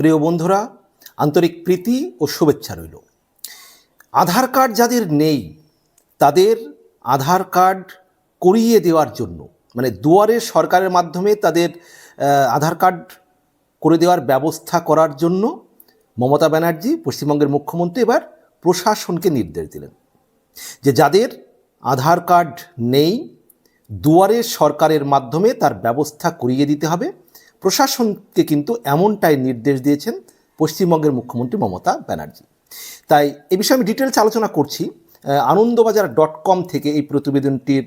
প্রিয় বন্ধুরা, আন্তরিক প্রীতি ও শুভেচ্ছা রইল। আধার কার্ড যাদের নেই, তাদের আধার কার্ড করিয়ে দেওয়ার জন্য মানে দুয়ারে সরকারের মাধ্যমে তাদের আধার কার্ড করে দেওয়ার ব্যবস্থা করার জন্য মমতা ব্যানার্জি পশ্চিমবঙ্গের মুখ্যমন্ত্রী এবার প্রশাসনকে নির্দেশ দিলেন যে যাদের আধার কার্ড নেই, দুয়ারে সরকারের মাধ্যমে তার ব্যবস্থা করিয়ে দিতে হবে। প্রশাসনকে কিন্তু এমনটাই নির্দেশ দিয়েছেন পশ্চিমবঙ্গের মুখ্যমন্ত্রী মমতা ব্যানার্জি। তাই এ বিষয়ে আমি ডিটেলস আলোচনা করছি। আনন্দবাজার ডট কম থেকে এই প্রতিবেদনটির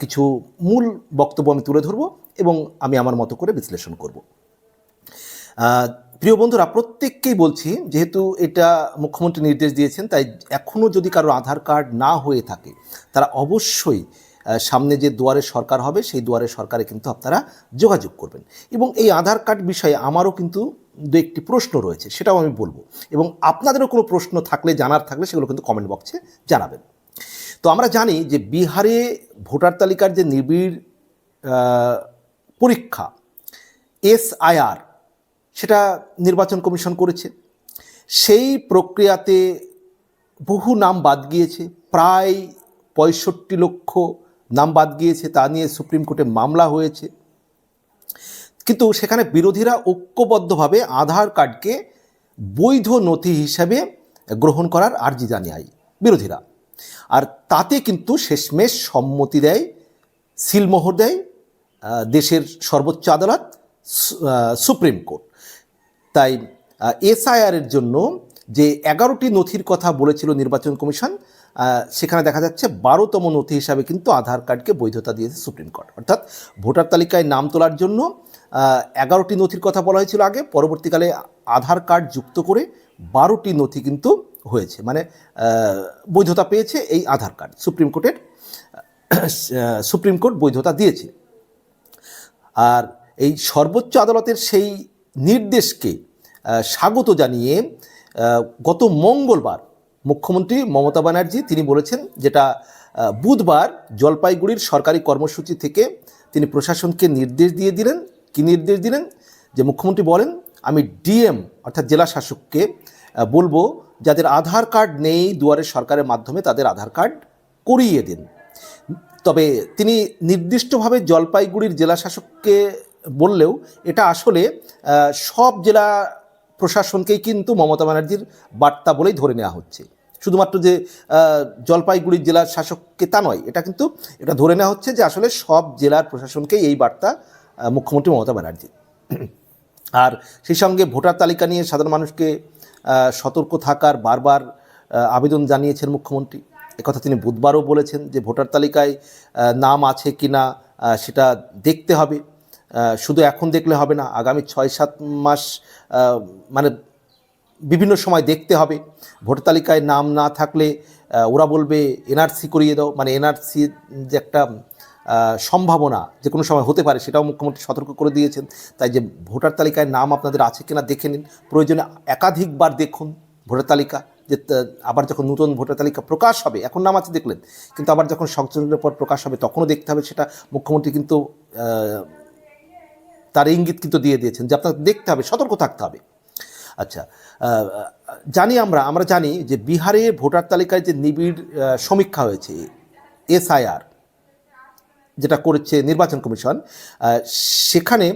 কিছু মূল বক্তব্য আমি তুলে ধরব এবং আমি আমার মতো করে বিশ্লেষণ করব। প্রিয় বন্ধুরা, প্রত্যেককেই বলছি, যেহেতু এটা মুখ্যমন্ত্রী নির্দেশ দিয়েছেন, তাই এখনও যদি কারও আধার কার্ড না হয়ে থাকে, তারা অবশ্যই সামনে যে দুয়ারে সরকার হবে, সেই দুয়ারে সরকারে কিন্তু আপনারা যোগাযোগ করবেন। এবং এই আধার কার্ড বিষয়ে আমারও কিন্তু দু একটি প্রশ্ন রয়েছে, সেটাও আমি বলব। এবং আপনাদেরও কোনো প্রশ্ন থাকলে, জানার থাকলে, সেগুলো কিন্তু কমেন্ট বক্সে জানাবেন। তো আমরা জানি যে বিহারে ভোটার তালিকার যে নিবিড় পরীক্ষা, এসআইআর, সেটা নির্বাচন কমিশন করেছে। সেই প্রক্রিয়াতে বহু নাম বাদ গিয়েছে, প্রায় পঁয়ষট্টি লক্ষ নাম বাদ গিয়েছে, তা নিয়ে সুপ্রিম কোর্টে মামলা হয়েছে। কিন্তু সেখানে বিরোধীরা ঐক্যবদ্ধভাবে আধার কার্ডকে বৈধ নথি হিসাবে গ্রহণ করার আর্জি জানিয়ে বিরোধীরা। আর তাতে কিন্তু শেষমেশ সম্মতি দেয়, সিলমোহর দেয় দেশের সর্বোচ্চ আদালত সুপ্রিম কোর্ট। তাই এসআইআরের জন্য যে এগারোটি নথির কথা বলেছিল নির্বাচন কমিশন সেখানে দেখা যাচ্ছে বারোতম নথি হিসাবে কিন্তু আধার কার্ডকে বৈধতা দিয়েছে সুপ্রিম কোর্ট। অর্থাৎ ভোটার তালিকায় নাম তোলার জন্য এগারোটি নথির কথা বলা হয়েছিল আগে, পরবর্তীকালে আধার কার্ড যুক্ত করে বারোটি নথি কিন্তু হয়েছে। মানে বৈধতা পেয়েছে এই আধার কার্ড। সুপ্রিম কোর্টের সুপ্রিম কোর্ট বৈধতা দিয়েছে। আর এই সর্বোচ্চ আদালতের সেই নির্দেশকে স্বাগত জানিয়ে গত মঙ্গলবার মুখ্যমন্ত্রী মমতা ব্যানার্জি, তিনি বলেছেন যেটা বুধবার জলপাইগুড়ির সরকারি কর্মসূচি থেকে তিনি প্রশাসনকে নির্দেশ দিয়ে দিলেন। কি নির্দেশ দিলেন? যে মুখ্যমন্ত্রী বলেন, আমি ডিএম, অর্থাৎ জেলা শাসককে বলব যাদের আধার কার্ড নেই দুয়ারে সরকারের মাধ্যমে, তাদের আধার কার্ড করিয়ে দিন। তবে তিনি নির্দিষ্টভাবে জলপাইগুড়ির জেলা শাসককে বললেও, এটা আসলে সব জেলা প্রশাসনকেই কিন্তু মমতা ব্যানার্জির বার্তা বলেই ধরে নেওয়া হচ্ছে। শুধুমাত্র যে জলপাইগুড়ি জেলার শাসককে তা নয়, এটা কিন্তু, এটা ধরে নেওয়া হচ্ছে যে আসলে সব জেলার প্রশাসনকেই এই বার্তা মুখ্যমন্ত্রী মমতা ব্যানার্জি আর সেই সঙ্গে ভোটার তালিকা নিয়ে সাধারণ মানুষকে সতর্ক থাকার বারবার আবেদন জানিয়েছেন মুখ্যমন্ত্রী। একথা তিনি বুধবারও বলেছেন যে ভোটার তালিকায় নাম আছে কি না সেটা দেখতে হবে। শুধু এখন দেখলে হবে না, আগামী ছয় সাত মাস মানে বিভিন্ন সময় দেখতে হবে। ভোটার তালিকায় নাম না থাকলে ওরা বলবে এনআরসি করিয়ে দাও মানে এনআরসি যে একটা সম্ভাবনা যে কোনো সময় হতে পারে, সেটাও মুখ্যমন্ত্রী সতর্ক করে দিয়েছেন। তাই যে ভোটার তালিকায় নাম আপনাদের আছে কিনা দেখে নিন। প্রয়োজনে একাধিকবার দেখুন ভোটার তালিকা, যে আবার যখন নতুন ভোটার তালিকা প্রকাশ হবে, এখন নাম আছে দেখলেন, কিন্তু আবার যখন সংশোধনের পর প্রকাশ হবে, তখনও দেখতে হবে সেটা। মুখ্যমন্ত্রী কিন্তু তার ইঙ্গিত কিন্তু দিয়ে দিয়েছেন যে আপনাকে দেখতে হবে, সতর্ক থাকতে হবে। আচ্ছা জানি আমরা আমরা জানি যে বিহারে ভোটার তালিকায় যে নিবিড় সমীক্ষা হয়েছে, এসআইআর, যেটা করেছে নির্বাচন কমিশন সেখানে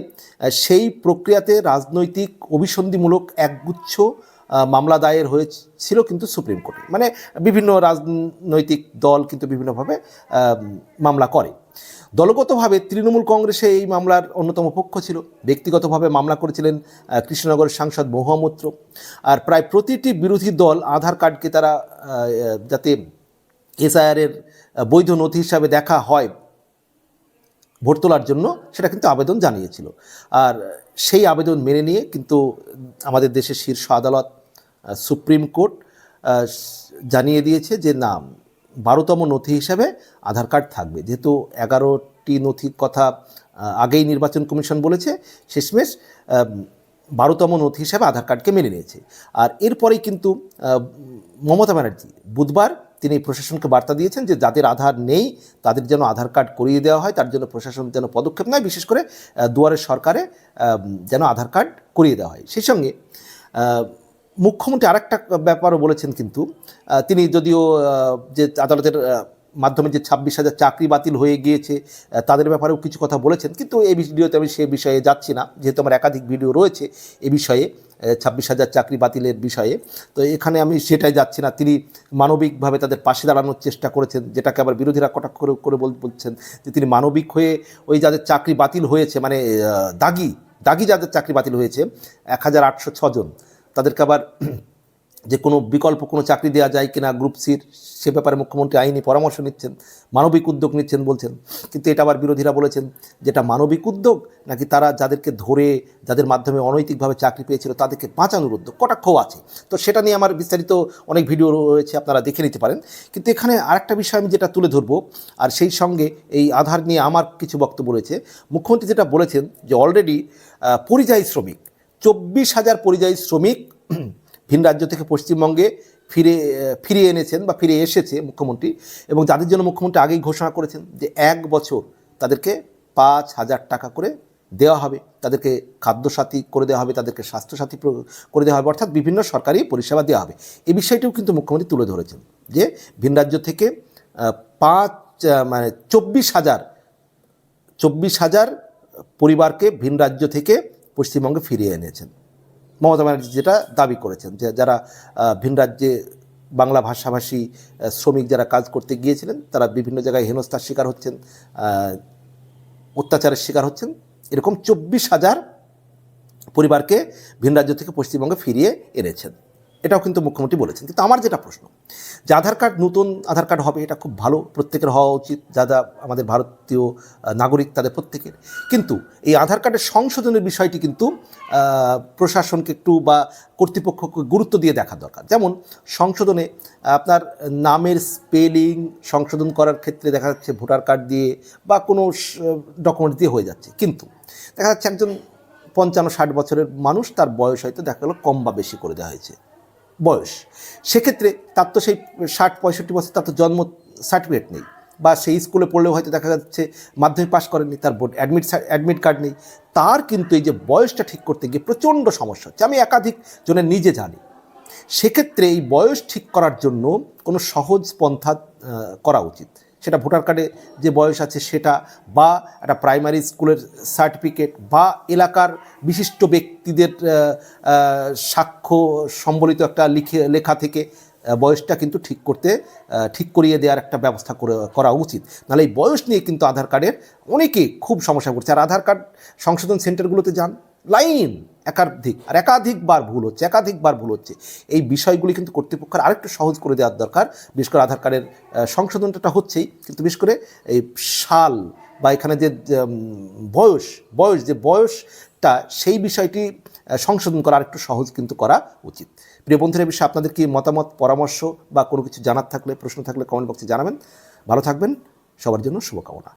সেই প্রক্রিয়াতে রাজনৈতিক অভিসন্ধিমূলক একগুচ্ছ মামলা দায়ের হয়েছিল কিন্তু সুপ্রিম কোর্টে। মানে বিভিন্ন রাজনৈতিক দল কিন্তু বিভিন্নভাবে মামলা করে। দলগতভাবে তৃণমূল কংগ্রেসে এই মামলার অন্যতম পক্ষ ছিল। ব্যক্তিগতভাবে মামলা করেছিলেন কৃষ্ণনগরের সাংসদ মহুয়া মৈত্র। আর প্রায় প্রতিটি বিরোধী দল আধার কার্ডকে তারা যাতে এসআইআরের বৈধ নথি হিসাবে দেখা হয় ভোট তোলার জন্য, সেটা কিন্তু আবেদন জানিয়েছিল। আর সেই আবেদন মেনে নিয়ে কিন্তু আমাদের দেশের শীর্ষ আদালত সুপ্রিম কোর্ট জানিয়ে দিয়েছে যে না বারোতম নথি হিসাবে আধার কার্ড থাকবে। যেহেতু এগারোটি নথির কথা আগেই নির্বাচন কমিশন বলেছে শেষমেশ বারোতম নথি হিসাবে আধার কার্ডকে মেনে নিয়েছে। আর এরপরেই কিন্তু মমতা ব্যানার্জি বুধবার তিনি প্রশাসনকে বার্তা দিয়েছেন যে যাদের আধার নেই তাদের যেন আধার কার্ড করিয়ে দেওয়া হয় তার জন্য প্রশাসন যেন পদক্ষেপ নেয় বিশেষ করে আহ, দুয়ারে সরকারে যেন আধার কার্ড করিয়ে দেওয়া হয়। সেই সঙ্গে মুখ্যমন্ত্রী আরেকটা ব্যাপারও বলেছেন কিন্তু তিনি যদিও যে আদালতের মাধ্যমে যে ছাব্বিশ হাজার চাকরি বাতিল হয়ে গিয়েছে তাদের ব্যাপারেও কিছু কথা বলেছেন। কিন্তু এই ভিডিওতে আমি সে বিষয়ে যাচ্ছি না, যেহেতু আমার একাধিক ভিডিও রয়েছে এ বিষয়ে ছাব্বিশ হাজার চাকরি বাতিলের বিষয়ে। তো এখানে আমি সেটাই যাচ্ছি না। তিনি মানবিকভাবে তাদের পাশে দাঁড়ানোর চেষ্টা করেছেন, যেটাকে আবার বিরোধীরা কটাক্ষ করে করে বলছেন যে তিনি মানবিক হয়ে ওই যাদের চাকরি বাতিল হয়েছে মানে দাগি দাগি যাদের চাকরি বাতিল হয়েছে, এক হাজার আটশো ছজন তাদেরকে আবার যে কোনো বিকল্প কোনো চাকরি দেওয়া যায় কিনা গ্রুপ সির সে ব্যাপারে মুখ্যমন্ত্রী আইনি পরামর্শ নিচ্ছেন, মানবিক উদ্যোগ নিচ্ছেন বলছেন। কিন্তু এটা আবার বিরোধীরা বলেছেন যেটা মানবিক উদ্যোগ নাকি তারা যাদেরকে ধরে, যাদের মাধ্যমে অনৈতিকভাবে চাকরি পেয়েছিল তাদেরকে বাঁচানোর উদ্যোগ কটাক্ষও আছে। তো সেটা নিয়ে আমার বিস্তারিত অনেক ভিডিও রয়েছে, আপনারা দেখে নিতে পারেন। কিন্তু এখানে আরেকটা বিষয় আমি যেটা তুলে ধরবো, আর সেই সঙ্গে এই আধার নিয়ে আমার কিছু বক্তব্য রয়েছে। মুখ্যমন্ত্রী যেটা বলেছেন যে অলরেডি পরিযায়ী শ্রমিক চব্বিশ হাজার পরিযায়ী শ্রমিক ভিন রাজ্য থেকে পশ্চিমবঙ্গে ফিরে ফিরে এনেছেন বা ফিরে এসেছে মুখ্যমন্ত্রী এবং যাদের জন্য মুখ্যমন্ত্রী আগেই ঘোষণা করেছেন যে এক বছর তাদেরকে পাঁচ হাজার টাকা করে দেওয়া হবে, তাদেরকে খাদ্যসাথী করে দেওয়া হবে, তাদেরকে স্বাস্থ্যসাথী করে দেওয়া হবে, অর্থাৎ বিভিন্ন সরকারি পরিষেবা দেওয়া হবে। এই বিষয়টিও কিন্তু মুখ্যমন্ত্রী তুলে ধরেছেন যে ভিন রাজ্য থেকে পাঁচ মানে চব্বিশ হাজার চব্বিশ হাজার পরিবারকে ভিন রাজ্য থেকে পশ্চিমবঙ্গে ফিরিয়ে এনেছেন। মমতা ব্যানার্জি যেটা দাবি করেছেন যে যারা ভিন রাজ্যে বাংলা ভাষাভাষী শ্রমিক যারা কাজ করতে গিয়েছিলেন, তারা বিভিন্ন জায়গায় হেনস্থার শিকার হচ্ছেন অত্যাচারের শিকার হচ্ছেন। এরকম চব্বিশ হাজার পরিবারকে ভিন রাজ্য থেকে পশ্চিমবঙ্গে ফিরিয়ে এনেছেন। এটাও কিন্তু মুখ্যমন্ত্রী বলেছেন। কিন্তু আমার যেটা প্রশ্ন, যে আধার কার্ড নতুন আধার কার্ড হবে, এটা খুব ভালো, প্রত্যেকের হওয়া উচিত যারা আমাদের ভারতীয় নাগরিক, তাদের প্রত্যেকের। কিন্তু এই আধার কার্ডের সংশোধনের বিষয়টি কিন্তু প্রশাসনকে একটু বা কর্তৃপক্ষকে গুরুত্ব দিয়ে দেখা দরকার। যেমন সংশোধনে আপনার নামের স্পেলিং সংশোধন করার ক্ষেত্রে দেখা যাচ্ছে ভোটার কার্ড দিয়ে বা কোনো ডকুমেন্ট দিয়ে হয়ে যাচ্ছে। কিন্তু দেখা যাচ্ছে একজন পঞ্চান্ন, ষাট বছরের মানুষ, তার বয়স হয়তো দেখা গেলো কম বা বেশি করে দেওয়া হয়েছে। বয়স। সেক্ষেত্রে তার তো সেই ষাট, পঁয়ষট্টি বছর তার তো জন্ম সার্টিফিকেট নেই বা সেই স্কুলে পড়লেও হয়তো দেখা যাচ্ছে মাধ্যমিক পাশ করেনি, তার বোর্ড অ্যাডমিট অ্যাডমিট কার্ড নেই। তার কিন্তু এই যে বয়সটা ঠিক করতে গিয়ে প্রচণ্ড সমস্যা হচ্ছে। আমি একাধিক জনের নিজে জানি। সেক্ষেত্রে এই বয়স ঠিক করার জন্য কোনো সহজ পন্থা করা উচিত। সেটা ভোটার কার্ডে যে বয়স আছে সেটা বা একটা প্রাইমারি স্কুলের সার্টিফিকেট বা এলাকার বিশিষ্ট ব্যক্তিদের সাক্ষ্য সম্বলিত একটা লিখে, লেখা থেকে বয়সটা কিন্তু ঠিক করতে ঠিক করিয়ে দেওয়ার একটা ব্যবস্থা করে, করা উচিত। নাহলে এই বয়স নিয়ে কিন্তু আধার কার্ডের অনেকে খুব সমস্যা করছে। আর আধার কার্ড সংশোধন সেন্টারগুলোতে যান লাইন একাধিক, আর একাধিকবার ভুল হচ্ছে, একাধিকবার ভুল হচ্ছে। এই বিষয়গুলি কিন্তু কর্তৃপক্ষের আরেকটু সহজ করে দেওয়ার দরকার। বিশেষ করে আধার কার্ডের সংশোধনটা হচ্ছেই, কিন্তু বিশেষ করে এই সাল বা এখানে যে বয়স বয়স, যে বয়সটা, সেই বিষয়টি সংশোধন করা আরেকটু সহজ কিন্তু করা উচিত। প্রিয় বন্ধুরা বিষয়ে আপনাদের কি মতামত, পরামর্শ বা কোনো কিছু জানার থাকলে, প্রশ্ন থাকলে কমেন্ট বক্সে জানাবেন। ভালো থাকবেন, সবার জন্য শুভকামনা।